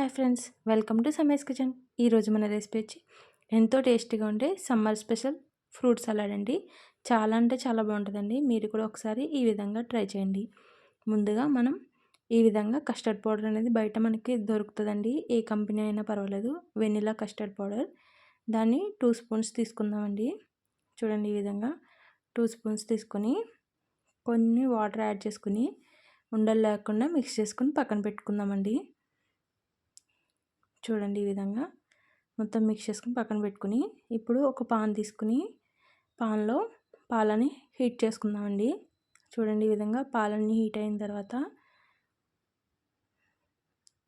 Hi friends welcome to సమేస్ kitchen. ఈరోజు మన రెసిపీ వచ్చి ఎంతో టేస్టీగా ఉండే సమ్మర్ స్పెషల్ ఫ్రూట్ సలాడ్ అండి. చాలా అంటే చాలా బాగుంటుందండి. మీరు కూడా ఒకసారి ఈ విధంగా ట్రై చేయండి. ముందుగా మనం ఈ విధంగా కస్టర్డ్ పౌడర్ అనేది బయట మనకి దొరుకుతుందండి. ఏ కంపెనీ అయినా పర్వాలేదు. Vanilla custard powder. దాన్ని టూ స్పూన్స్ తీసుకుందామండి. చూడండి ఈ విధంగా టూ స్పూన్స్ తీసుకొని కొన్ని వాటర్ యాడ్ చేసుకుని ఉండలు లేకుండా మిక్స్ చేసుకుని పక్కన పెట్టుకుందామండి. చూడండి ఈ విధంగా. మొత్తం మిక్స్ చేసుకుని పక్కన పెట్టుకుని ఇప్పుడు ఒక పాన్ తీసుకుని పాన్లో పాలని హీట్ చేసుకుందామండి. చూడండి ఈ విధంగా పాలన్నీ హీట్ అయిన తర్వాత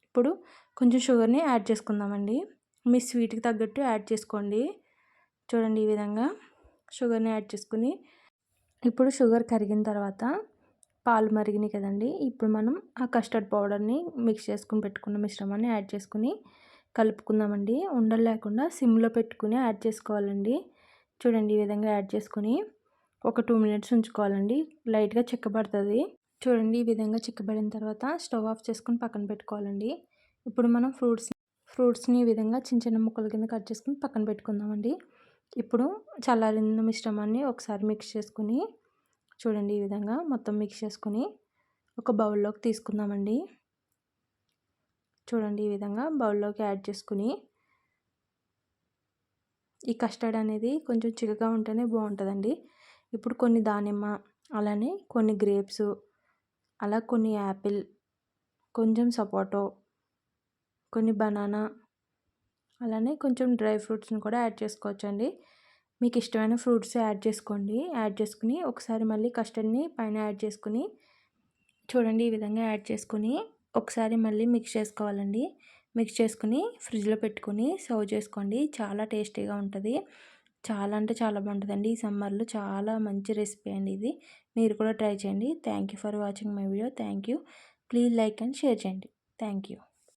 ఇప్పుడు కొంచెం షుగర్ని యాడ్ చేసుకుందామండి. మీ స్వీట్కి తగ్గట్టు యాడ్ చేసుకోండి. చూడండి ఈ విధంగా షుగర్ని యాడ్ చేసుకుని ఇప్పుడు షుగర్ కరిగిన తర్వాత పాలు మరిగినాయి కదండి. ఇప్పుడు మనం ఆ కస్టర్డ్ పౌడర్ని మిక్స్ చేసుకుని పెట్టుకున్న మిశ్రమాన్ని యాడ్ చేసుకుని కలుపుకుందామండి. ఉండలు లేకుండా సిమ్లో పెట్టుకుని యాడ్ చేసుకోవాలండి. చూడండి ఈ విధంగా యాడ్ చేసుకొని ఒక టూ మినిట్స్ ఉంచుకోవాలండి. లైట్గా చిక్కబడుతుంది. చూడండి ఈ విధంగా చిక్కబడిన తర్వాత స్టవ్ ఆఫ్ చేసుకుని పక్కన పెట్టుకోవాలండి. ఇప్పుడు మనం ఫ్రూట్స్ ఫ్రూట్స్ని ఈ విధంగా చిన్న చిన్న ముక్కల కింద కట్ చేసుకుని పక్కన పెట్టుకుందామండి. ఇప్పుడు చల్లారిన మిశ్రమాన్ని ఒకసారి మిక్స్ చేసుకుని చూడండి ఈ విధంగా మొత్తం మిక్స్ చేసుకుని ఒక బౌల్లోకి తీసుకుందామండి. చూడండి ఈ విధంగా బౌల్లోకి యాడ్ చేసుకుని ఈ కస్టర్డ్ అనేది కొంచెం చిక్కగా ఉంటేనే బాగుంటుందండి. ఇప్పుడు కొన్ని దానిమ్మ అలానే కొన్ని గ్రేప్స్ అలా కొన్ని యాపిల్ కొంచెం సపోటో కొన్ని బనానా అలానే కొంచెం డ్రై ఫ్రూట్స్ని కూడా యాడ్ చేసుకోవచ్చండి. మీకు ఇష్టమైన ఫ్రూట్స్ యాడ్ చేసుకోండి. యాడ్ చేసుకుని ఒకసారి మళ్ళీ కస్టర్డ్ని పైన యాడ్ చేసుకుని చూడండి ఈ విధంగా యాడ్ చేసుకుని ఒకసారి మళ్ళీ మిక్స్ చేసుకోవాలండి. మిక్స్ చేసుకుని ఫ్రిడ్జ్లో పెట్టుకుని సర్వ్ చేసుకోండి. చాలా టేస్టీగా ఉంటుంది. చాలా అంటే చాలా బాగుంటుందండి. ఈ సమ్మర్లో చాలా మంచి రెసిపీ అండి ఇది. మీరు కూడా ట్రై చేయండి. Thank for watching my video. Thank please like and share చేయండి. థ్యాంక్